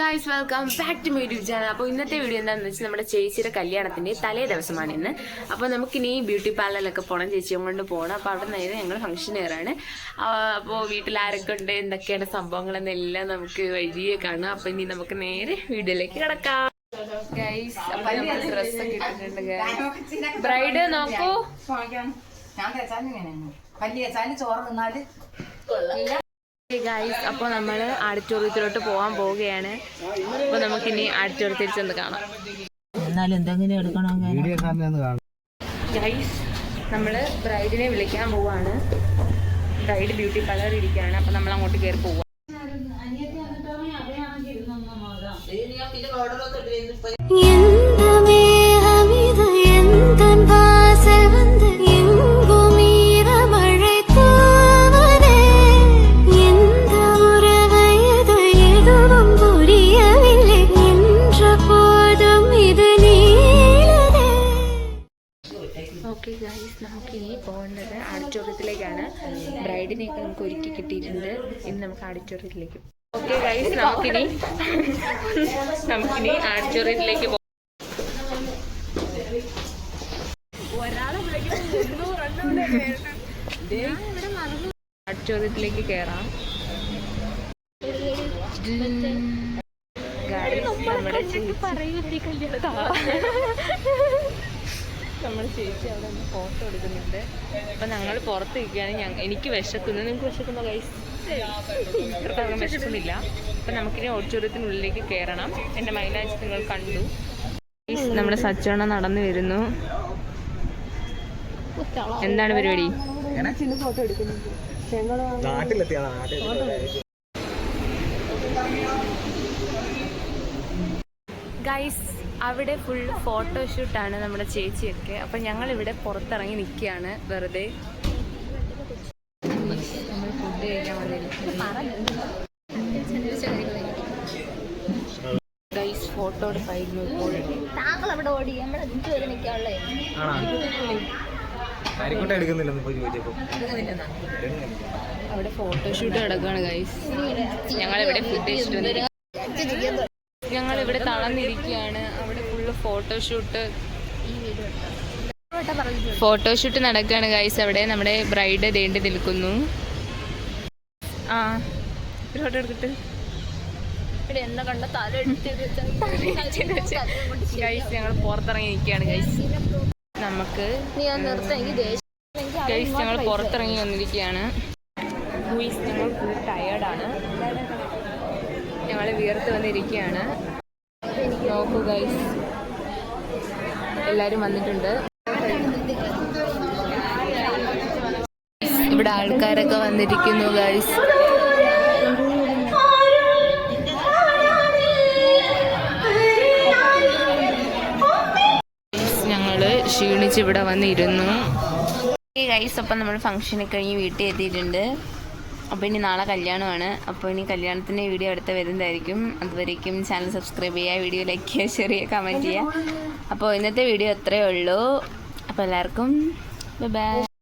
Guys welcome back to my YouTube channel അപ്പോൾ ഇന്നത്തെ video എന്താണെന്ന് വെച്ചാൽ നമ്മുടെ ചേച്ചിയുടെ കല്യാണത്തിന്റെ തലേ ദിവസമാണ് ഇന്ന്. അപ്പോൾ നമുക്കിനി ബ്യൂട്ടി പാർലറിലൊക്കെ പോകണം ചേച്ചിയും കൊണ്ട് പോകണം അപ്പോൾ അവിടെ നിന്ന് ഞങ്ങൾ ഫംഗ്ഷൻ കയറാണ്. അപ്പോൾ വീട്ടിൽ ആരൊക്കെ ഉണ്ട് എന്തൊക്കെയാണ് സംഭവങ്ങളെന്നെല്ലാം നമുക്ക് വഴിയെ കാണാം. അപ്പോൾ ഇനി നമുക്ക് നേരെ വീഡിയോയിലേക്ക് കിടക്കാം. ഗൈസ് അപ്പോൾ നമ്മൾ ഡ്രസ്സൊക്കെ ഇട്ടിട്ടുണ്ട് ബ്രൈഡ് നോക്കൂ. ഞാൻ ചോറ് തിന്നാൽ ഗൈസ് അപ്പോൾ നമ്മൾ ആഡിറ്റോറിയത്തിലോട്ട് പോകാൻ പോവുകയാണ്. അപ്പോൾ നമുക്കിനി ആഡിറ്റോറിയത്തിൽ ചെന്ന് കാണാം. എന്നാലും എന്തെങ്കിലും എടുക്കണം ഗൈസ് നമ്മൾ ബ്രൈഡിനെ വിളിക്കാൻ പോവാണ്. ബ്രൈഡ് ബ്യൂട്ടി പാർലർ ഇരിക്കുകയാണ്. അപ്പോൾ നമ്മൾ അങ്ങോട്ട് കയറി പോവാം. ഗൈസ് നമുക്ക് ഇനി പോകേണ്ടത് ആഡിറ്റോറിയത്തിലേക്കാണ് ബ്രൈഡിനെയൊക്കെ നമുക്ക് ഒരുക്കി കിട്ടിയിട്ടുണ്ട്. ഇനി നമുക്ക് ആഡിറ്റോറിയത്തിലേക്ക് ഓക്കെ ഗൈസ് നമുക്കിനി നമുക്കിനി ആഡിറ്റോറിയത്തിലേക്ക് പോകാം ആഡിറ്റോറിയത്തിലേക്ക് കയറാം നമ്മുടെ ചേച്ചി നമ്മൾ ചേച്ചി അവിടെ നിന്ന് ഫോട്ടോ എടുക്കുന്നുണ്ട്. അപ്പം ഞങ്ങൾ പുറത്ത് നിൽക്കുകയാണ് ഞങ്ങൾ എനിക്ക് വിശക്കുന്നു. നിങ്ങൾക്ക് വിശക്കുന്നോ കൈസ് ഇത്രത്തോളം വിശക്കുന്നില്ല. അപ്പം നമുക്കിനി ഓഡിറ്റോറിയത്തിനുള്ളിലേക്ക് കയറണം. എന്റെ മൈലാജ് നിങ്ങൾ കണ്ടു. നമ്മുടെ സച്ചോണ നടന്നു വരുന്നു. എന്താണ് പരിപാടി? ഗൈസ് അവിടെ ഫുൾ ഫോട്ടോഷൂട്ടാണ് നമ്മുടെ ചേച്ചിയൊക്കെ ഞങ്ങൾ ഇവിടെ പുറത്തിറങ്ങി നിൽക്കുകയാണ് വെറുതെ നമ്മൾ ഫുഡ് കഴിക്കാൻ ഗൈസ് ഫോട്ടോ എടുപ്പായിരുന്നു ഇപ്പോൾ താങ്കൾ അവിടെ ഓടി നമ്മൾ ഇതുവരെ നിൽക്കാനുള്ളേ അവിടെ ഫോട്ടോഷൂട്ട് നടക്കുകയാണ് ഗൈസ് ഞങ്ങളിവിടെ ഫുഡ് കഴിച്ചിട്ട് ഞങ്ങളിവിടെ തളർന്നിരിക്കുകയാണ്. അവിടെ ഫുള്ള് ഫോട്ടോഷൂട്ട് ഫോട്ടോഷൂട്ട് നടക്കുകയാണ് ഗൈസ് അവിടെ നമ്മുടെ ബ്രൈഡ് ദേണ്ടി നിൽക്കുന്നു. ആ. ഒരു ഫോട്ടോ എടുത്തിട്ട്. ഇവിടെ എന്നെ കണ്ട തല ഗൈസ് ഞങ്ങൾ പുറത്തിറങ്ങി നിൽക്കുകയാണ് ഗൈസ് നമുക്ക് ഗൈസ് ഞങ്ങൾ പുറത്തിറങ്ങി വന്നിരിക്കുകയാണ്. ഗൈസ് ഞങ്ങൾ ഫുൾ ടയേർഡാണ് ഞങ്ങൾ വിയർത്ത് വന്നിരിക്കുകയാണ്. നോക്കൂ ഗൈസ്. എല്ലാവരും വന്നിട്ടുണ്ട്. ഇവിടെ ആൾക്കാരൊക്കെ വന്നിരിക്കുന്നു ഗൈസ്. ഞങ്ങൾ ക്ഷീണിച്ച് ഇവിടെ വന്നിരുന്നു. ഗൈസ് അപ്പം നമ്മൾ ഫംഗ്ഷനെ കഴിഞ്ഞ് വീട്ടിൽ എത്തിയിട്ടുണ്ട് അപ്പോൾ ഇനി നാളെ കല്യാണമാണ്. അപ്പോൾ ഇനി കല്യാണത്തിന്റെ വീഡിയോ അടുത്ത് വരുന്നതായിരിക്കും. അതുവരേക്കും ചാനൽ സബ്സ്ക്രൈബ് ചെയ്യുക വീഡിയോ ലൈക്ക് ചെയ്യുക ഷെയർ ചെയ്യുക കമന്റ് ചെയ്യുക. അപ്പോൾ ഇന്നത്തെ വീഡിയോ അത്രയേ ഉള്ളൂ. അപ്പോൾ എല്ലാവർക്കും ബൈ